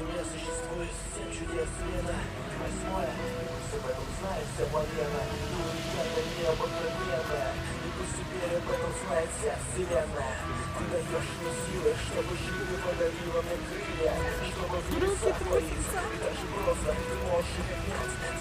Земле существует семь чудес света. Восьмое. Пусть об этом знает вся планета. Невероятно необыкновенно. И пусть теперь об этом знает вся вселенная. Ты даешь мне силы, чтобы жизнь подарила мне крылья. Чтобы в небесах твоих. И так же просто ты можешь их.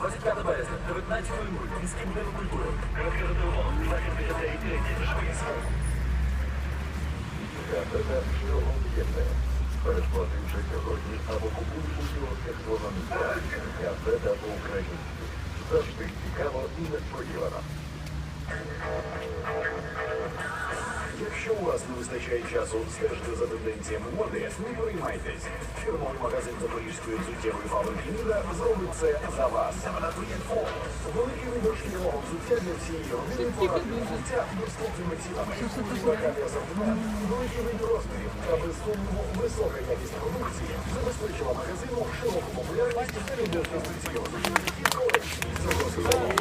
25 березня, 19.00. Міський будинок культури. Розкажи телефон, 259 Швейцар. Кафедра шляхом в'єдне. Передплативши сьогодні або купуючи ексклонами Кафедра по-українськи. Завжди цікаво і несподівано. Вас не вистачає часу стежити за тенденціями моди, не переймайтесь. Фірмовий магазин Запорізької взуттєвої фабрики Ніда зробить це за вас. Великий вибір шкільного взуття для всієї родини порадне взуття доступними цінами. Унікальний асортимент, великий вибір розмірів та без сумніву висока якість продукції забезпечила магазину широку популярність серед інвестиційного сезону